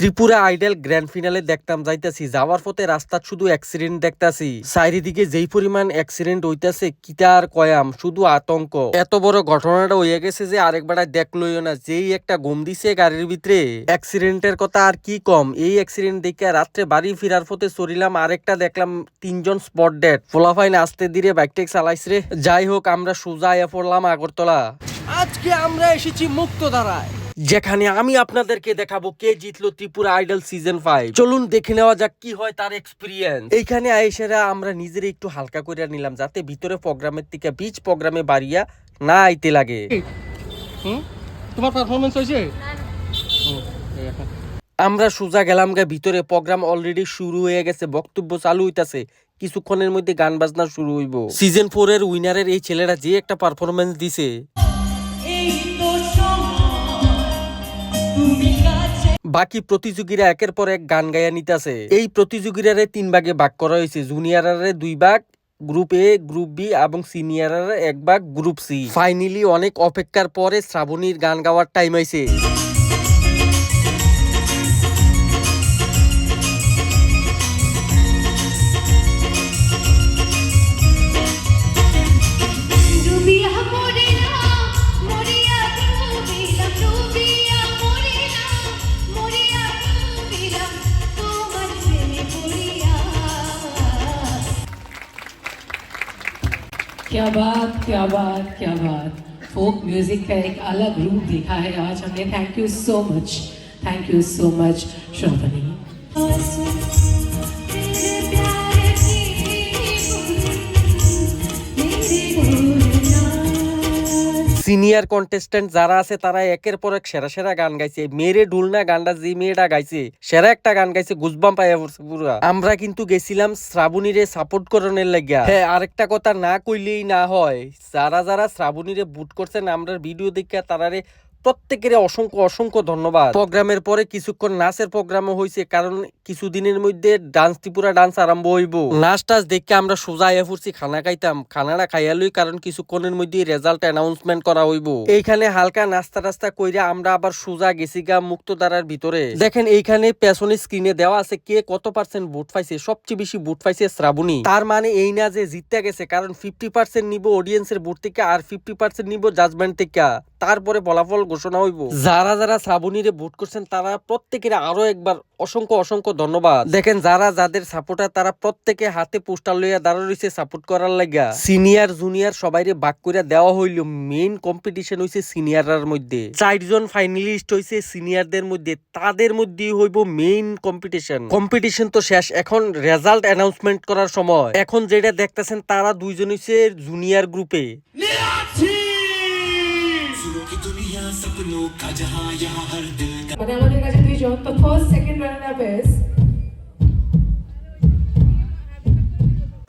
Tripura idol grand finale দেখতাম যাইতাছি, যাওয়ার পথে রাস্তার শুধু অ্যাক্সিডেন্ট দেখতাছি। চারিদিকে যেই পরিমাণ অ্যাক্সিডেন্ট হইতাছে কিতার কয়াম, শুধু আতঙ্ক। এত বড় ঘটনাটা হইয়া গেছে যে আরেকবার দেখলইও না, যেই একটা গম দিছে গাড়ির ভিতরে। অ্যাক্সিডেন্টের কথা আর কি কম, এই অ্যাক্সিডেন্ট দেখে রাত্রে বাড়ি ফিরার পথে চড়িলাম, আরেকটা দেখলাম তিনজন স্পট ডেড ফোলাফাইন আসতে ধীরে বাইক টেক চালাইছে রে। যাই হোক, আমরা সোজা পড়লাম আগরতলা। আজকে আমরা এসেছি মুক্তধারায়। যেখানে আমি আপনাদেরকে দেখাবো কে জিতলো ত্রিপুরা আইডল সিজন ফাইভ চলুন দেখে নেওয়া যাক কি হয় তার এক্সপিরিয়েন্স এইখানে আইসেরা আমরা নিজের একটু হালকা করে নিলাম যাতে ভিতরে প্রোগ্রামের থেকে বিচ প্রোগ্রামে বাড়িয়া না আইতে লাগে। তোমার পারফরমেন্স হয়েছে? আমরা সোজা গেলাম গে ভিতরে প্রোগ্রাম অলরেডি শুরু হয়ে গেছে বক্তব্য চালু হইতাছে। কিছুক্ষণের মধ্যে গান বাজনা শুরু হইব। সিজন ফোর এর উইনারের এই ছেলেরা যে একটা পারফরমেন্স দিছে। বাকি প্রতিযোগীরা একের পর এক গান গাইয়া নিতেছে। এই প্রতিযোগীরারে তিন ভাগে ভাগ করা হয়েছে। জুনিয়রারে দুই ভাগ, গ্রুপ এ, গ্রুপ বি এবং সিনিয়রারে এক ভাগ, গ্রুপ সি। ফাইনালি অনেক অপেক্ষার পরে শ্রাবণীর গান গাওয়ার টাইম হয়েছে क्या बात क्या बात क्या बात। फोक म्यूज़िक का एक अलग रूप देखा है आज हमने। Thank you so much thank you so much Shravani senior contestant যারা আছে, তারা একের পর এক সেরা সেরা গান গাইছে। মেরে ঢুলনা গানটা যে মেয়েটা গাইছে, সেরা একটা গান গাইছে গুজবাম পাইয়া পুরা। আমরা কিন্তু গেছিলাম শ্রাবণীরে সাপোর্ট করনের লাগিয়া। হ্যাঁ আরেকটা কথা না কইলেই না হয়, যারা যারা শ্রাবণীরে বুট করছেন আমরা ভিডিও দেখিয়া তারারে প্রত্যেকের অসংখ্য অসংখ্য ধন্যবাদ। প্রোগ্রামের পরে কিছুক্ষণ নাচের প্রোগ্রামও হয়েছে কারণ কিছুদিনের মধ্যে ডান্স ত্রিপুরা ডান্স আরম্ভ হইব। নাচ টাচ দেখে আমরা সোজা আয়া ফুরছি, খানা খাইতাম, খানাটা খাইয়া লই, কারণ কিছুক্ষণের মধ্যে রেজাল্ট অ্যানাউন্সমেন্ট করা হইব। এইখানে হালকা নাস্তা টাস্তা কইরা আমরা আবার সোজা গেছি গা মুক্তধারার ভিতরে। দেখেন এইখানে পেছনে স্ক্রিনে দেওয়া আছে, কে কত পার্সেন্ট ভোট পাইছে, সবচেয়ে বেশি ভোট পাইছে শ্রাবণী। তার মানে এই না যে জিততে গেছে, কারণ ফিফটি পার্সেন্ট নিব অডিয়েন্সের ভোট থেকে আর ফিফটি পার্সেন্ট নিব জাজমেন্ট থেকে। তারপরে ফলাফল ঘোষণা হইব। যারা যারা শ্রাবণীরে ভোট করছেন, তারা প্রত্যেকের আরও একবার অসংখ্য অসংখ্য ধন্যবাদ। দেখেন, যারা যাদের সাপোর্টার, তারা প্রত্যেকে হাতে পোস্টার লইয়া দাঁড়া রয়েছে সাপোর্ট করার লাগা সিনিয়র, জুনিয়র সবাইরে বাক করে দেওয়া হইল। মেইন কম্পিটিশন হইছে সিনিয়ররার মধ্যে। চারজন ফাইনালিস্ট হইছে সিনিয়রদের মধ্যে। তাদের মধ্যে হইব মেইন কম্পিটিশন। কম্পিটিশন তো শেষ। এখন রেজাল্ট অ্যানাউন্সমেন্ট করার সময়। এখন যেটা দেখতেছেন, তারা দুইজন হইছে জুনিয়র গ্রুপে। মানে আমাদের কাছে দুইজন তো first second runner up is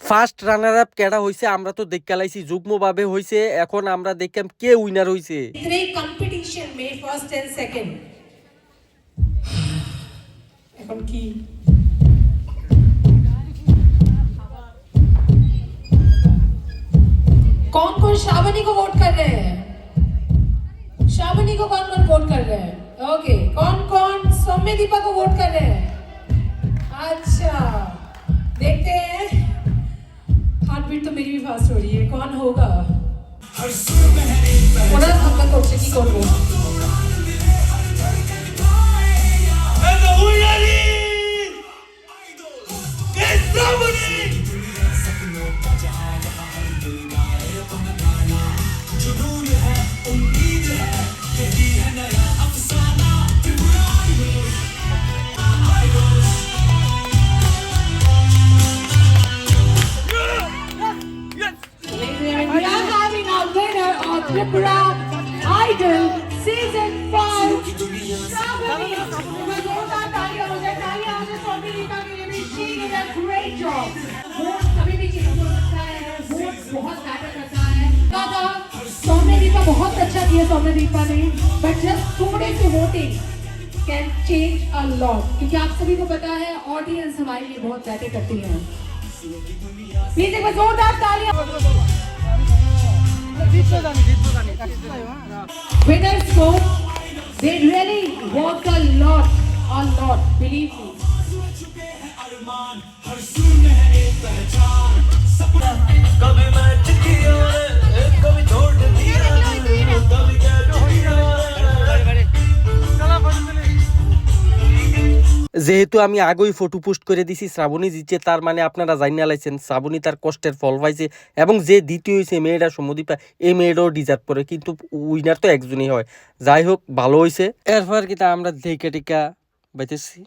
first runner up কেডা হইছে আমরা তো দেখ লাইছি যুগ্ম ভাবে হইছে এখন আমরা দেখলাম কে উইনার হইছে इतने कंपटीशन में फर्स्ट एंड सेकंड এখন কি कौन कौन श्रावणी को वोट कर रहे हैं श्रावणी को कौन कौन वोट कर रहे हैं? ओके कौन कौन सौम्य दीपा को वोट कर रहे हैं? अच्छा देखते हैं। हार्ट बीट तो मेरी भी फास्ट हो रही है कौन होगा? और हम कौन होगा Did a वोट कभी भी किसी को लगता है, वोट बहुत मैटर करता है. सौम्य दीपा बहुत अच्छा किया सौम्य दीपा ने, but just थोड़े से voting can change a lot. क्योंकि आप सभी को पता है ऑडियंस हमारे लिए बहुत मैटर करती है। प्लीज़ एक बार जोरदार तालियाँ। Winners go they really worked a lot a lot যেহেতু আমি আগেই ফটো পোস্ট করে দিছি, শ্রাবণী জিতছে তার মানে আপনারা জানিয়ে লাইছেন, শ্রাবণী তার কষ্টের ফল পাইছে এবং যে দ্বিতীয় হয়েছে মেয়েটা সমদীপা, এই মেয়েটাও ডিজার্ভ করে, কিন্তু উইনার তো একজনই হয়। যাই হোক, ভালো হয়েছে এরপর কি তা আমরা দেখে টিকা বাইতেছি।